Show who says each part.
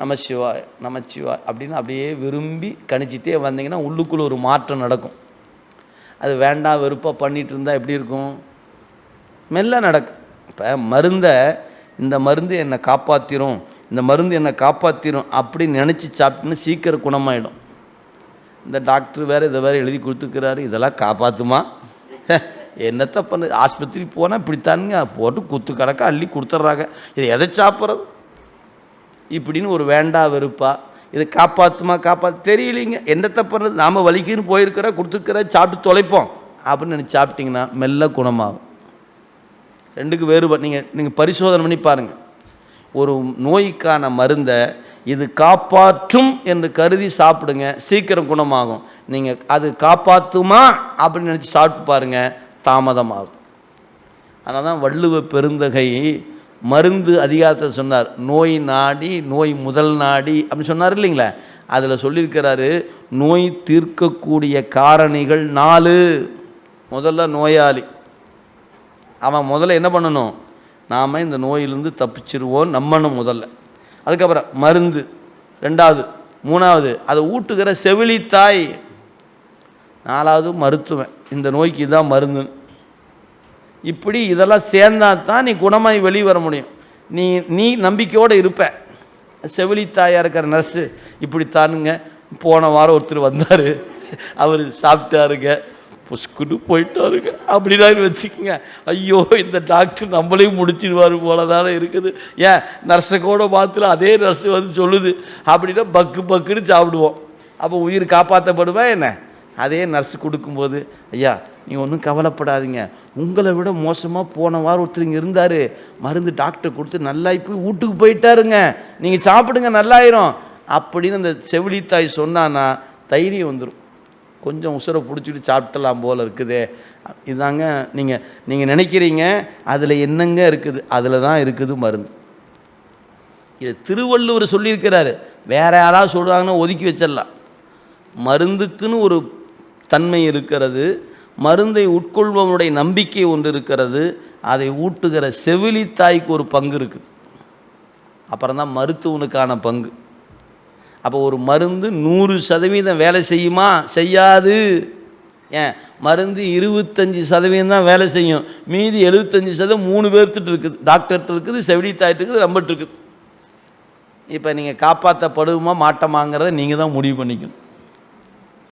Speaker 1: நமச்சிவாய் நமச்சிவாய் அப்படின்னு அப்படியே விரும்பி கணிச்சிட்டே வந்தீங்கன்னா உள்ளுக்குள்ளே ஒரு மாற்றம் நடக்கும். அது வேண்டாம் வெறுப்பாக பண்ணிகிட்டு இருந்தால் எப்படி இருக்கும்? மெல்ல நடக்கும். இப்போ மருந்தை இந்த மருந்து என்னை காப்பாற்றிரும் இந்த மருந்து என்னை காப்பாற்றிரும் அப்படின்னு நினச்சி சாப்பிட்டுன்னு சீக்கிரம் குணமாயிடும். இந்த டாக்டர் வேறு இதை வேறு எழுதி கொடுத்துக்கிறாரு இதெல்லாம் காப்பாற்றுமா என்னத்த பண்ணு? ஆஸ்பத்திரி போனால் இப்படித்தானுங்க போட்டு குத்து கணக்க அள்ளி கொடுத்துட்றாங்க இது எதை சாப்பிட்றது? இப்படின்னு ஒரு வேண்டா வெறுப்பா. இது காப்பாற்றுமா காப்பாற்று தெரியலைங்க. என்னத்த பண்ணுறது நாம் வலிக்குன்னு போயிருக்கிற கொடுத்துருக்கிற சாப்பிட்டு தொலைப்போம். அப்படின்னு நினச்சி சாப்பிட்டிங்கன்னா மெல்ல குணமாகும். ரெண்டுக்கு வேறுபாடு நீங்கள் நீங்கள் பரிசோதனை பண்ணி பாருங்கள் ஒரு நோய்க்கான மருந்தை இது காப்பாற்றும் என்று கருதி சாப்பிடுங்க சீக்கிரம் குணமாகும். நீங்கள் அது காப்பாற்றுமா அப்படின்னு நினச்சி சாப்பிட்டு பாருங்கள் தாமதமாகும். அதனால் தான் வள்ளுவ பெருந்தகை மருந்து அதிகாரத்தில் சொன்னார் நோய் நாடி நோய் முதல் நாடி அப்படின்னு சொன்னார் இல்லைங்களா? அதில் சொல்லியிருக்கிறாரு நோய் தீர்க்கக்கூடிய காரணிகள் நாலு. முதல்ல நோயாளி. அவன் முதல்ல என்ன பண்ணணும்? நாம் இந்த நோயிலிருந்து தப்பிச்சிருவோம் நம்பணும் முதல்ல. அதுக்கப்புறம் மருந்து. ரெண்டாவது. மூணாவது. அதை ஊட்டுகிற செவிலித்தாய். நாலாவது மருத்துவன். இந்த நோய்க்கு தான் மருந்துன்னு. இப்படி இதெல்லாம் சேர்ந்தா தான் நீ குணமாய் வெளியே வர முடியும். நீ நீ நம்பிக்கையோடு இருப்ப. செவிலித்தாயாக இருக்கிற நர்ஸு இப்படித்தானுங்க. போன வாரம் ஒருத்தர் வந்தார். அவர் சாப்பிட்டாருங்க. புஷ்குன்னு போயிட்டாருங்க. அப்படிதான் வச்சுக்கோங்க. ஐயோ இந்த டாக்டர் நம்மளையும் முடிச்சிடுவார் போல தானே இருக்குது. ஏன்? நர்ஸை கூட பார்த்துல அதே நர்ஸு வந்து சொல்லுது. அப்படின்னா பக்கு பக்குன்னு சாப்பிடுவோம். அப்போ உயிர் காப்பாற்றப்படுவேன் என்ன? அதே நர்ஸ் கொடுக்கும்போது ஐயா நீ ஒன்றும் கவலைப்படாதீங்க. உங்களை விட மோசமாக போன வாரம் ஒருத்தர் இங்கே இருந்தார். மருந்து டாக்டர் கொடுத்து நல்லா போய் வீட்டுக்கு போயிட்டாருங்க. நீங்கள் சாப்பிடுங்க நல்லாயிரும். அப்படின்னு அந்த செவிலித்தாய் சொன்னான்னா தைரியம் வந்துடும் கொஞ்சம் உசுரை பிடிச்சிட்டு சாப்பிட்டலாம் போல் இருக்குதே. இதாங்க நீங்கள் நீங்கள் நினைக்கிறீங்க அதில் என்னங்க இருக்குது? அதில் தான் இருக்குது மருந்து. இது திருவள்ளுவர் சொல்லியிருக்கிறாரு. வேற யாராவது சொல்கிறாங்கன்னா ஒதுக்கி வச்சிடலாம். மருந்துக்குன்னு ஒரு தன்மை இருக்கிறது மருந்தை உட்கொள்பவனுடைய நம்பிக்கை ஒன்று இருக்கிறது அதை ஊட்டுகிற செவிலி தாய்க்கு ஒரு பங்கு இருக்குது. அப்புறம் தான் மருத்துவனுக்கான பங்கு. அப்போ ஒரு மருந்து நூறு சதவீதம் வேலை செய்யுமா? செய்யாது. ஏன்? மருந்து இருபத்தஞ்சி சதவீதம் தான் வேலை செய்யும். மீதி எழுபத்தஞ்சி சதவீதம் மூணு பேர்த்துட்டு இருக்குது. டாக்டர்கிட்ட இருக்குது செவிலித்தாய்ட்டு இருக்குது நம்மகிட்ட இருக்குது. இப்போ நீங்கள் காப்பாற்றப்படுமா மாட்டோமாங்கிறத நீங்கள் தான் முடிவு பண்ணிக்கணும்.